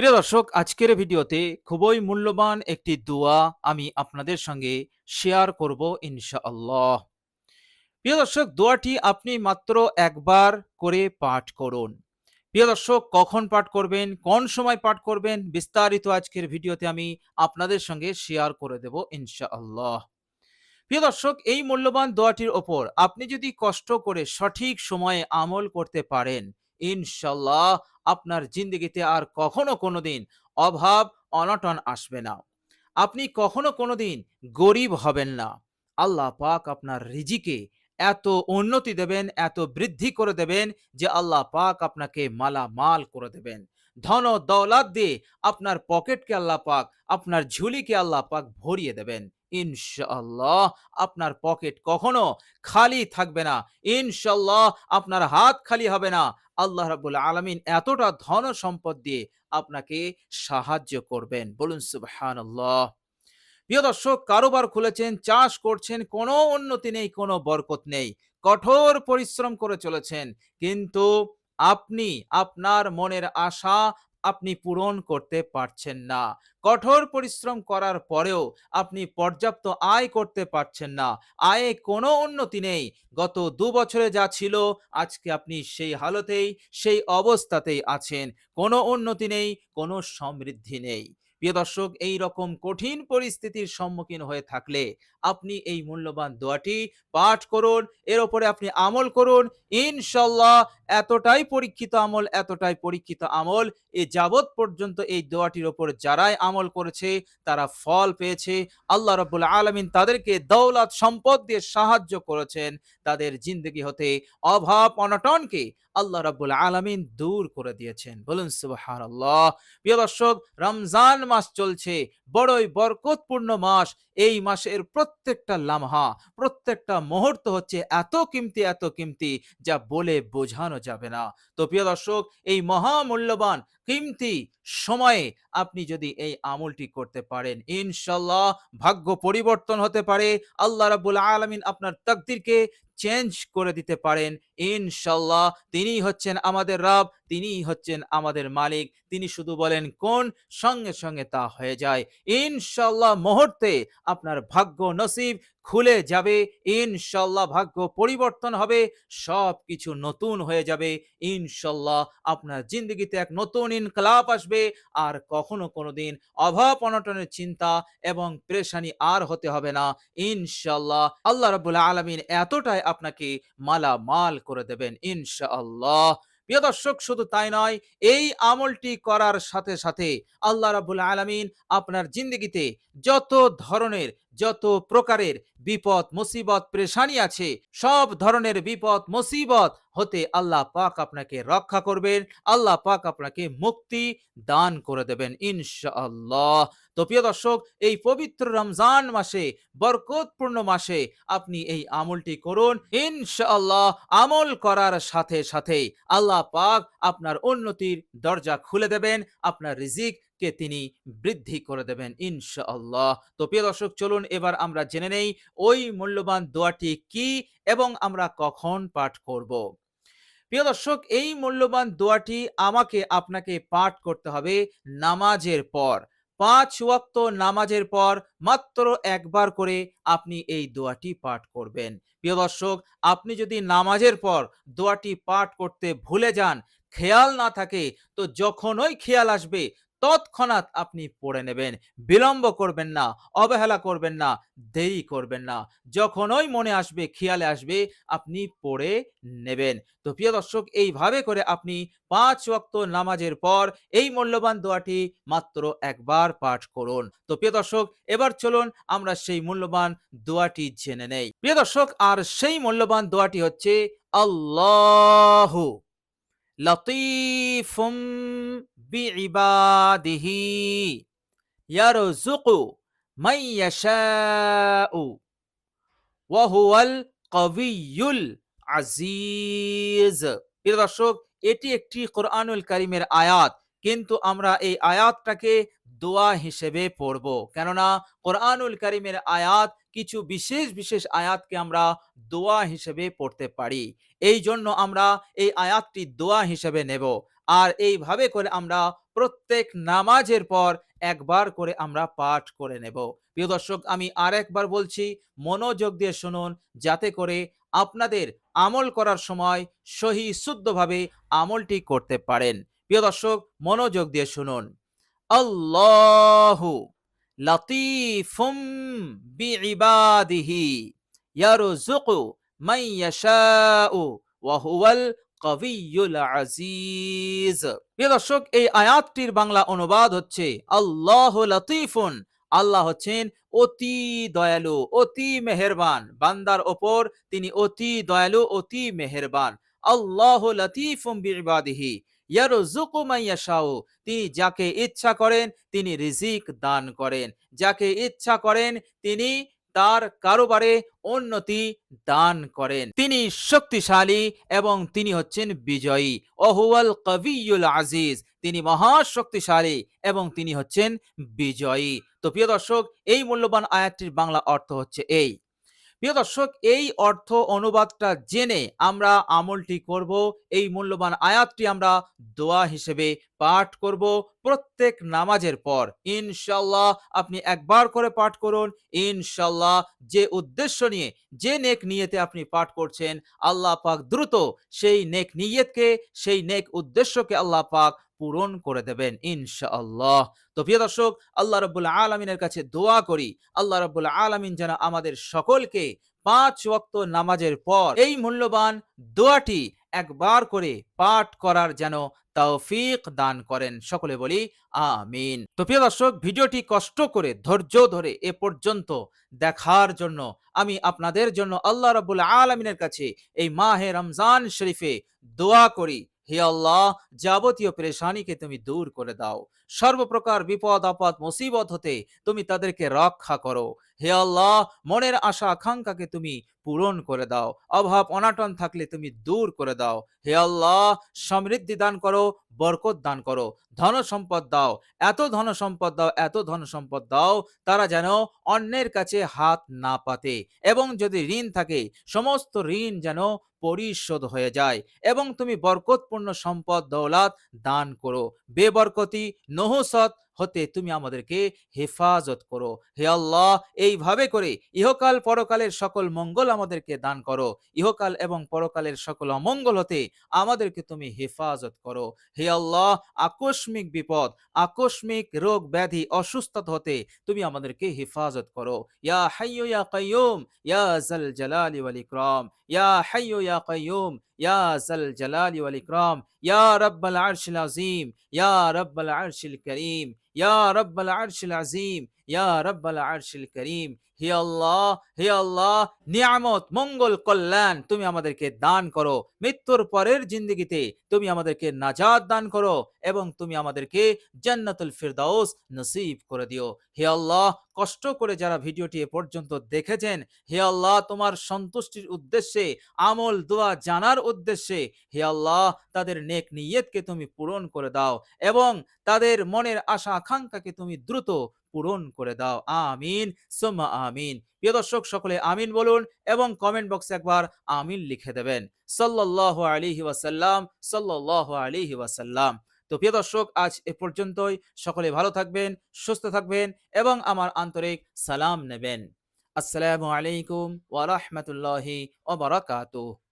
প্রিয় দর্শক, আজকের ভিডিওতে খুবই মূল্যবান একটি দোয়া আমি আপনাদের সঙ্গে শেয়ার করব ইনশাআল্লাহ। প্রিয় দর্শক, দোয়াটি আপনি মাত্র একবার করে পাঠ করুন। প্রিয় দর্শক, কখন পাঠ করবেন, কোন সময় পাঠ করবেন, বিস্তারিত আজকের ভিডিওতে আমি আপনাদের সঙ্গে শেয়ার করে দেব ইনশাআল্লাহ। প্রিয় দর্শক, এই মূল্যবান দোয়াটির ওপর আপনি যদি কষ্ট করে সঠিক সময়ে আমল করতে পারেন ইনশাল্লাহ আপনার জিন্দগিতে আর কখনো কোনো দিন অভাব, অনটন আসবে না। আপনি কখনো কোনো দিন গরিব হবেন না। আল্লাহ পাক আপনার রিজিকে এত উন্নতি দেবেন, এত বৃদ্ধি করে দেবেন যে আল্লাহ পাক আপনাকে মালামাল করে দেবেন। ধন দৌলাত দিয়ে আপনার পকেটকে আল্লাহ পাক, আপনার ঝুলিকে আল্লাহ পাক ভরিয়ে দেবেন। ইনশাআল্লাহ আপনার পকেট কখনো খালি থাকবে না। ইনশাআল্লাহ আপনার হাত খালি হবে না। আল্লাহ রাব্বুল আলামিন এতটা ধন সম্পদ দিয়ে আপনাকে সাহায্য করবেন। বলুন সুবহানাল্লাহ। প্রিয় দর্শক, কারোবার খুলেছেন, চাষ করছেন, কোনো উন্নতি নেই, কোনো বরকত নেই। কঠোর পরিশ্রম করে চলেছেন। কিন্তু আপনি আপনার মনের আশা আপনি পূরণ করতে পারছেন না। কঠোর পরিশ্রম করার পরেও আপনি পর্যাপ্ত আয় করতে পারছেন না। আয়ে কোনো উন্নতি নেই। গত দু বছরে যা ছিল, আজকে আপনি সেই হালতেই, সেই অবস্থাতেই আছেন। কোনো উন্নতি নেই, কোনো সমৃদ্ধি নেই। প্রিয় দর্শক এই রকম কঠিন পরিস্থিতির সম্মুখীন হয়ে থাকলে আপনি এই মূল্যবান দোয়াটি পাঠ করুন, এর উপরে আপনি আমল করুন। ইনশাল্লাহ এতটাই পরীক্ষিত আমল, এতটাই পরীক্ষিত আমল, এ যাবৎ পর্যন্ত এই দোয়াটির ওপর যারাই আমল করেছে, তারা ফল পেয়েছে। আল্লাহ রব্বুল আলমিন তাদেরকে দৌলত, সম্পদ দিয়ে সাহায্য করেছেন। তাদের জিন্দগি হতে অভাব, অনটনকে আল্লাহ রাব্বুল আলামিন দূর করে দিয়েছেন। বলুন, সুবহানাল্লাহ। প্রিয় দর্শক, রমজান মাস চলছে, বড়ই বরকতপূর্ণ মাস। এই মাসের প্রত্যেকটা লামহা, প্রত্যেকটা মুহূর্ত হচ্ছে এত কিমতি এত কিমতি যা বলে বোঝানো যাবে না। তো প্রিয় দর্শক, এই মহামূল্যবান কিমতি সময়ে আপনি যদি এই আমলটি করতে পারেন, ইনশাল্লাহ ভাগ্য পরিবর্তন হতে পারে। আল্লাহ রাব্বুল আলামিন আপনার তাকদিরকে চেঞ্জ করে দিতে পারেন। ইনশাল্লাহ তিনি হচ্ছেন আমাদের রব, তিনি হচ্ছেন আমাদের মালিক, তিনি শুধু বলেন কোন? সঙ্গে সঙ্গে তা হয়ে যায়। ইনশাল্লাহ মুহূর্তে আপনার ভাগ্য নসিব খুলে যাবে। ইনশাল্লাহ ভাগ্য পরিবর্তন হবে। সব কিছু নতুন হয়ে যাবে। ইনশাল্লাহ আপনার জিন্দগিতে এক নতুন ইনকলাপ আসবে। আর কখনো কোনোদিন অভাব, অনটনের চিন্তা এবং প্রেশানি আর হতে হবে না। ইনশাল্লাহ আল্লাহ রাবুল্লাহ আলমিন এতটাই আপনাকে মালামাল করে দেবেন। ইনশাআল্লাহ। প্রিয় দর্শক, শুধু তাই নয়, এই আমলটি করার সাথে সাথে আল্লাহ রাবুল আলমিন আপনার জিন্দগিতে যত ধরনের যত প্রকারের বিপদ মুসিবত প্রেশানি আছে সব ধরনের বিপদ মুসিবত হতে আল্লাহ পাক আপনাকে রক্ষা করবেন, আল্লাহ পাক আপনাকে মুক্তি দান করে দেবেন ইনশাআল্লাহ। তো প্রিয় দর্শক, এই পবিত্র রমজান মাসে, বরকতপূর্ণ মাসে আপনি এই আমলটি করুন, ইনশাআল্লাহ আমল করার সাথে সাথে আল্লাহ পাক আপনার উন্নতির দরজা খুলে দেবেন, আপনার রিজিক কে তিনি বৃদ্ধি করে দেবেন ইনশাআল্লাহ। তো প্রিয় দর্শক, চলুন এবার আমরা জেনে নেই, ওই মূল্যবান দোয়াটি কি এবং আমরা কখন পাঠ করব। প্রিয় দর্শক, এই মূল্যবান দোয়াটি আমাকে আপনাকে পাঠ করতে হবে নামাজের পর। পাঁচ ওয়াক্ত নামাজের পর মাত্র একবার করে আপনি এই দোয়াটি পাঠ করবেন। প্রিয় দর্শক, আপনি যদি নামাজের পর দোয়াটি পাঠ করতে ভুলে যান, খেয়াল না থাকে, তো যখনই খেয়াল আসবে তৎক্ষণাৎ আপনি পড়ে নেবেন। বিলম্ব করবেন না, অবহেলা করবেন না, দেরি করবেন না। যখনই মনে আসবে, খেয়ালে আসবে, আপনি পড়ে নেবেন। তো প্রিয় দর্শক, এইভাবে করে আপনি পাঁচ ওয়াক্ত নামাজের পর এই মূল্যবান দোয়াটি মাত্র একবার পাঠ করুন। তো প্রিয় দর্শক, এবার চলুন আমরা সেই মূল্যবান দোয়াটি জেনে নেই। প্রিয় দর্শক, আর সেই মূল্যবান দোয়াটি হচ্ছে, আল্লাহ লতিফুম বিইবাদিহি ইয়ারযুকু মান ইয়াশাউ ওয়া হুয়াল কবিয়্যুল আজিজ প্রিয় এটি একটি কোরআনুল কারিমের আয়াত। কিন্তু আমরা এই আয়াতটাকে দোয়া হিসেবে পড়ব। কেননা কোরআনুল কারিমের আয়াত কিছু বিশেষ বিশেষ আয়াতকে আমরা দোয়া হিসেবে পড়তে পারি। এই জন্য আমরা এই আয়াতটি দোয়া হিসেবে নেব। আর এইভাবে করে আমরা প্রত্যেক নামাজের পর একবার করে আমরা পাঠ করে নেব। প্রিয় দর্শক, আমি আর একবার বলছি, মনোযোগ দিয়ে শুনুন যাতে করে আপনাদের আমল করার সময় সহি শুদ্ধভাবে আমলটি করতে পারেন। প্রিয় দর্শক, মনোযোগ দিয়ে শুনুন। আল্লাহু লতিফুম বিইবাদিহি, ইয়ারযুকু মান ইয়াশাউ, ওয়া হুয়াল কবিয়ুল আজিজ। প্রিয় দর্শক, এই আয়াতটির বাংলা অনুবাদ হচ্ছে আল্লাহ লতিফুন, আল্লাহ হচ্ছেন অতি দয়ালু, অতি মেহেরবান। বান্দার ওপর তিনি অতি দয়ালু, অতি মেহেরবান। আল্লাহ লতিফুম বিইবাদিহি ইয়ারযুকু তিনি যাকে ইচ্ছা করেন, তিনি রিজিক দান করেন। যাকে ইচ্ছা করেন, তিনি তার কারোবারে উন্নতি দান করেন। তিনি শক্তিশালী এবং তিনি হচ্ছেন বিজয়ী। অহুয়াল কবিউল আজিজ, তিনি মহা শক্তিশালী এবং তিনি হচ্ছেন বিজয়ী। তো প্রিয় দর্শক, এই মূল্যবান আয়াতটির বাংলা অর্থ হচ্ছে এই। প্রিয় দর্শক, এই অর্থ অনুবাদটা জেনে আমরা আমলটি করব। এই মূল্যবান আয়াতটি আমরা দোয়া হিসেবে পাঠ করব প্রত্যেক নামাজের পর। ইনশাল্লাহ আপনি একবার করে পাঠ করুন। ইনশাল্লাহ যে উদ্দেশ্য নিয়ে, যে নেক নিয়েতে আপনি পাঠ করছেন, আল্লাহ পাক দ্রুত সেই নেক নিয়তকে, সেই নেক উদ্দেশ্যকে আল্লাহ পাক পূরণ করে দেবেন, ইনশাআল্লাহ। তো প্রিয় দর্শক, আল্লাহ রব্বুল আলমিনের কাছে দোয়া করি, আল্লাহ রব্বুল আলমিন যেন আমাদের সকলকে পাঁচ ওয়াক্ত নামাজের পর এই মূল্যবান দোয়াটি একবার করে পাঠ করার যেন তৌফিক দান করেন। সকলে বলি, আমিন। তো প্রিয় দর্শক, ভিডিওটি কষ্ট করে, ধৈর্য ধরে এ পর্যন্ত দেখার জন্য আমি আপনাদের জন্য আল্লাহ রাব্বুল আলমিনের কাছে এই মাহে রমজান শরীফে দোয়া করি। হে আল্লাহ যাবতীয় পেরেশানিকে তুমি দূর করে দাও। সর্বপ্রকার বিপদ, আপদ, মুসিবত হতে তুমি তাদেরকে রক্ষা করো। হে আল্লাহ, মনের আশা, আকাঙ্ক্ষাকে তুমি পূরণ করে দাও। অভাব, অনাটন থাকলে তুমি দূর করে দাও। হে আল্লাহ, সমৃদ্ধি দান করো, বরকত দান করো। ধন সম্পদ দাও, এত ধন সম্পদ দাও, এত ধন সম্পদ দাও, তারা যেন অন্যের কাছে হাত না পাতে। এবং যদি ঋণ থাকে, সমস্ত ঋণ যেন পরিশোধ হয়ে যায়। এবং তুমি বরকতপূর্ণ সম্পদ, দৌলাত দান করো। বেবরকতি নহসত হতে তুমি আমাদেরকে হেফাজত করো। হে আল্লাহ, এইভাবে করে ইহকাল পরকালের সকল মঙ্গল আমাদেরকে দান করো। ইহকাল এবং পরকালের সকল অমঙ্গল হতে আমাদেরকে তুমি হেফাজত করো। হে আল্লাহ, আকস্মিক বিপদ, আকস্মিক রোগ ব্যাধি, অসুস্থতা হতে তুমি আমাদেরকে হেফাজত করো। ইয়া হাইয়ু ইয়া কাইয়ুম ইয়া জাল জালালি ওয়াল ইয়া হাইয়ু ইয়া ইয়া জাল জালালি ওয়াল ইকরাম ইয়া রাব্বাল আরশিল আযীম ইয়া রাব্বাল আরশিল করিম ইয়া রাব্বাল আরশিল আযীম ইয়া রাব্বাল আরশিল করিম হে আল্লাহ হে আল্লাহ, নিয়ামত, মঙ্গল কল্যাণ তুমি আমাদেরকে দান করো। মৃত্যুর পরের জিন্দগিতে তুমি আমাদেরকে নাজাত দান করো এবং তুমি আমাদেরকে জান্নাতুল ফিরদাউস নসিব করে দিও। হে আল্লাহ কষ্ট করে যারা ভিডিওটি এ পর্যন্ত দেখেছেন, হে আল্লাহ তোমার সন্তুষ্টির উদ্দেশ্যে, আমল, দোয়া জানার উদ্দেশ্যে, হে আল্লাহ তাদের নেক নিয়তকে তুমি পূরণ করে দাও এবং তাদের মনের আশা আকাঙ্ক্ষাকে তুমি দ্রুত পূরণ করে দাও। আমিন সোমা আমিন। প্রিয় দর্শক, সকলে আমিন বলুন এবং কমেন্ট বক্সে একবার আমিন লিখে দেবেন। সাল্লাহ আলিহি ওয়াসাল্লাম সাল্লাহ আলিহি ওয়াসাল্লাম। তো প্রিয় দর্শক, আজ এ পর্যন্তই। সকলে ভালো থাকবেন, সুস্থ থাকবেন এবং আমার আন্তরিক সালাম নেবেন। আসসালামু আলাইকুম ওয়া বারাকাতুহু।